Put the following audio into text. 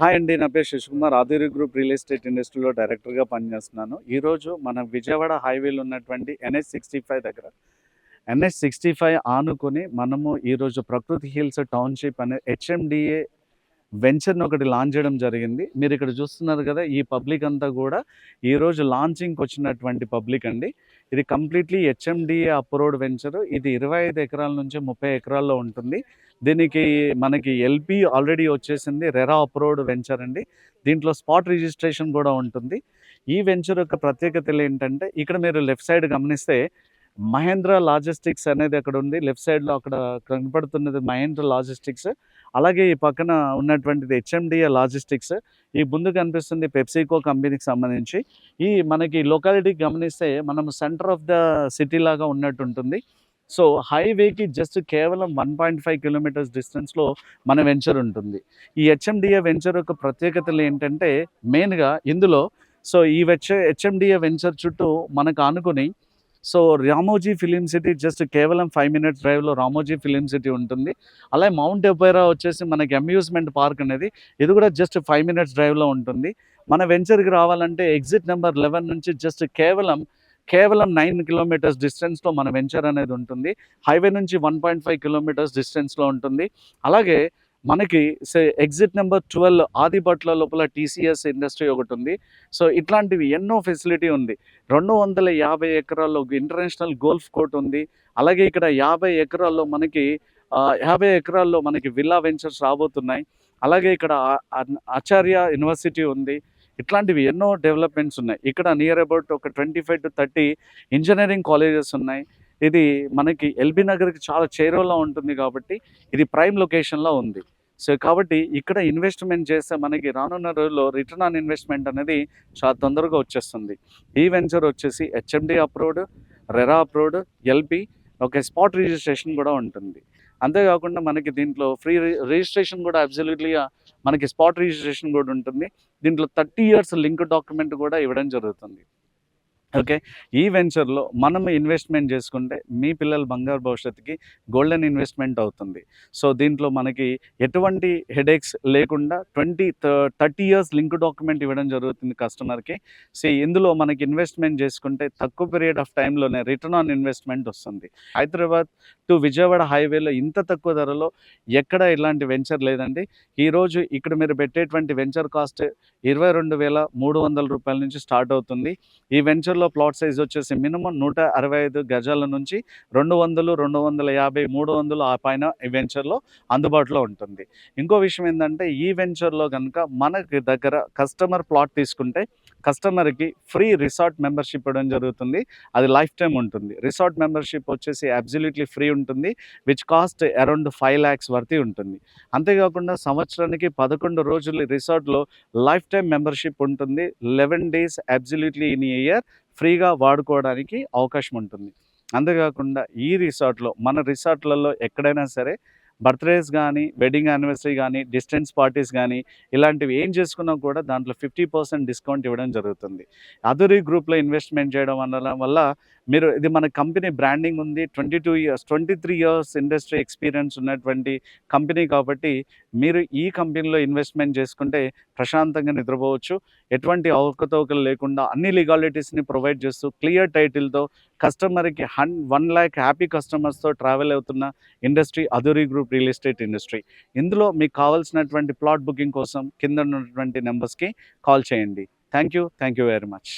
Hi అండి నా పేరు Sasikumar Adiri group real estate ఇండస్ట్రీలో డైరెక్టర్గా పనిచేస్తున్నాను. ఈరోజు మన విజయవాడ హైవేలో ఉన్నటువంటి ఎన్హెచ్ సిక్స్టీ ఫైవ్ దగ్గర. ఎన్హెచ్ సిక్స్టీ ఫైవ్ ఆనుకొని మనము ఈరోజు ప్రకృతి హిల్స్ టౌన్షిప్ అనే హెచ్ఎండిఏ వెంచర్ని ఒకటి లాంచ్ చేయడం జరిగింది. మీరు ఇక్కడ చూస్తున్నారు కదా ఈ పబ్లిక్ అంతా కూడా ఈరోజు లాంచింగ్కి వచ్చినటువంటి పబ్లిక్ అండి. ఇది కంప్లీట్లీ హెచ్ఎండిఏ అప్రూవ్డ్ వెంచర్. ఇది ఇరవై ఐదు ఎకరాల నుంచి ముప్పై ఎకరాల్లో ఉంటుంది. దీనికి మనకి ఎల్పి ఆల్రెడీ వచ్చేసింది. రెరా అప్రూవ్డ్ వెంచర్ అండి. దీంట్లో స్పాట్ రిజిస్ట్రేషన్ కూడా ఉంటుంది. ఈ వెంచర్ యొక్క ప్రత్యేకతలు ఏంటంటే ఇక్కడ మీరు లెఫ్ట్ సైడ్ గమనిస్తే మహేంద్ర లాజిస్టిక్స్ అనేది అక్కడ ఉంది. లెఫ్ట్ సైడ్లో అక్కడ కనపడుతున్నది మహేంద్ర లాజిస్టిక్స్. అలాగే ఈ పక్కన ఉన్నటువంటిది హెచ్ఎండిఏ లాజిస్టిక్స్. ఈ ముందు కనిపిస్తుంది పెప్సికో కంపెనీకి సంబంధించి. ఈ మనకి లొకాలిటీ గమనిస్తే మనం సెంటర్ ఆఫ్ ద సిటీ లాగా ఉన్నట్టు ఉంటుంది సో హైవేకి జస్ట్ కేవలం వన్ పాయింట్ ఫైవ్ కిలోమీటర్స్ డిస్టెన్స్లో మన వెంచర్ ఉంటుంది. ఈ హెచ్ఎండిఏ వెంచర్ యొక్క ప్రత్యేకతలు ఏంటంటే మెయిన్గా ఇందులో సో ఈ వెచ్చ హెచ్ఎండిఏ వెంచర్ చుట్టూ మనకు ఆనుకుని so Ramoji film city just కేవలం ఫైవ్ మినిట్స్ డ్రైవ్లో రామోజీ ఫిలిం సిటీ ఉంటుంది. అలాగే మౌంట్ ఎపైరా వచ్చేసి మనకి అమ్యూజ్మెంట్ పార్క్ అనేది ఇది కూడా జస్ట్ ఫైవ్ మినిట్స్ డ్రైవ్లో ఉంటుంది. మన వెంచర్కి రావాలంటే ఎగ్జిట్ నెంబర్ లెవెన్ నుంచి జస్ట్ కేవలం కేవలం నైన్ కిలోమీటర్స్ డిస్టెన్స్లో మన వెంచర్ అనేది ఉంటుంది. హైవే నుంచి వన్ పాయింట్ ఫైవ్ కిలోమీటర్స్ డిస్టెన్స్లో ఉంటుంది. అలాగే మనకి say exit number twelve Adibatla లోపల టీసీఎస్ ఇండస్ట్రీ ఒకటి ఉంది సో ఇట్లాంటివి ఎన్నో ఫెసిలిటీ ఉంది. రెండు వందల యాభై ఎకరాల్లో ఇంటర్నేషనల్ గోల్ఫ్ కోర్ట్ ఉంది. అలాగే ఇక్కడ యాభై ఎకరాల్లో మనకి యాభై ఎకరాల్లో మనకి విల్లా వెంచర్స్ రాబోతున్నాయి. అలాగే ఇక్కడ ఆచార్య యూనివర్సిటీ ఉంది. ఇట్లాంటివి ఎన్నో డెవలప్మెంట్స్ ఉన్నాయి. ఇక్కడ నియర్ అబౌట్ ఒక twenty five to thirty engineering colleges ఉన్నాయి. ఇది మనకి ఎల్బీ నగర్కి చాలా చేరువలో ఉంటుంది కాబట్టి ఇది ప్రైమ్ లొకేషన్లో ఉంది. సో కాబట్టి ఇక్కడ ఇన్వెస్ట్మెంట్ చేస్తే మనకి రానున్న రోజుల్లో రిటర్న్ ఆన్ ఇన్వెస్ట్మెంట్ అనేది చాలా తొందరగా వచ్చేస్తుంది. ఈ వెంచర్ వచ్చేసి HMD approved RERA approved LB ఒక స్పాట్ రిజిస్ట్రేషన్ కూడా ఉంటుంది. అంతేకాకుండా మనకి దీంట్లో ఫ్రీ రిజిస్ట్రేషన్ కూడా అబ్సల్యూట్లీగా మనకి స్పాట్ రిజిస్ట్రేషన్ కూడా ఉంటుంది. దీంట్లో థర్టీ ఇయర్స్ లింక్ డాక్యుమెంట్ కూడా ఇవ్వడం జరుగుతుంది. ఓకే. ఈ వెంచర్లో మనం ఇన్వెస్ట్మెంట్ చేసుకుంటే మీ పిల్లల బంగారు భవిష్యత్తుకి గోల్డెన్ ఇన్వెస్ట్మెంట్ అవుతుంది. సో దీంట్లో మనకి ఎటువంటి హెడేక్స్ లేకుండా twenty thirty years link document ఇవ్వడం జరుగుతుంది కస్టమర్కి. సో ఇందులో మనకి ఇన్వెస్ట్మెంట్ చేసుకుంటే తక్కువ పీరియడ్ ఆఫ్ టైంలోనే రిటర్న్ ఆన్ ఇన్వెస్ట్మెంట్ వస్తుంది. హైదరాబాద్ టు విజయవాడ హైవేలో ఇంత తక్కువ ధరలో ఎక్కడ ఇలాంటి వెంచర్ లేదండి. ఈరోజు ఇక్కడ మీరు పెట్టేటువంటి వెంచర్ కాస్ట్ ఇరవై రెండు వేల మూడు వందల రూపాయల నుంచి స్టార్ట్ అవుతుంది. ఈ వెంచర్లో ప్లాట్ సైజ్ వచ్చేసి మినిమం నూట అరవై ఐదు గజాల నుంచి రెండు వందలు రెండు వందల యాభై మూడు వందలు ఆ పైన ఈ వెంచర్లో అందుబాటులో ఉంటుంది. ఇంకో విషయం ఏంటంటే ఈ వెంచర్లో కనుక మనకి దగ్గర కస్టమర్ ప్లాట్ తీసుకుంటే కస్టమర్కి ఫ్రీ రిసార్ట్ మెంబర్షిప్ ఇవ్వడం జరుగుతుంది. అది లైఫ్ టైం ఉంటుంది. రిసార్ట్ మెంబర్షిప్ వచ్చేసి అబ్జల్యూట్లీ ఫ్రీ ఉంటుంది. Which cost around five lakhs వరకు ఉంటుంది. అంతేకాకుండా సంవత్సరానికి పదకొండు రోజులు రిసార్ట్లో లైఫ్ టైం మెంబర్షిప్ ఉంటుంది. Eleven days absolutely in year ఫ్రీగా వాడుకోవడానికి అవకాశం ఉంటుంది. అంతేకాకుండా ఈ రిసార్ట్లో మన రిసార్ట్లలో ఎక్కడైనా సరే బర్త్డేస్ కానీ వెడ్డింగ్ యానివర్సరీ కానీ డిస్టెన్స్ పార్టీస్ కానీ ఇలాంటివి ఏం చేసుకున్నా కూడా దాంట్లో ఫిఫ్టీ పర్సెంట్ డిస్కౌంట్ ఇవ్వడం జరుగుతుంది. అదురి గ్రూప్లో ఇన్వెస్ట్మెంట్ చేయడం వల్ల వల్ల మీరు ఇది మన కంపెనీ బ్రాండింగ్ ఉంది. Twenty two years twenty three years industry experience ఉన్నటువంటి కంపెనీ కాబట్టి మీరు ఈ కంపెనీలో ఇన్వెస్ట్మెంట్ చేసుకుంటే ప్రశాంతంగా నిద్రపోవచ్చు. ఎటువంటి అవకతవకలు లేకుండా అన్ని లీగాలిటీస్ని ప్రొవైడ్ చేస్తూ క్లియర్ టైటిల్తో కస్టమర్కి హన్ వన్ ల్యాక్ హ్యాపీ కస్టమర్స్తో ట్రావెల్ అవుతున్న industry Aduri group real estate industry. ఇందులో మీకు కావాల్సినటువంటి ప్లాట్ బుకింగ్ కోసం కింద ఉన్నటువంటి నెంబర్స్కి కాల్ చేయండి. Thank you thank you very much.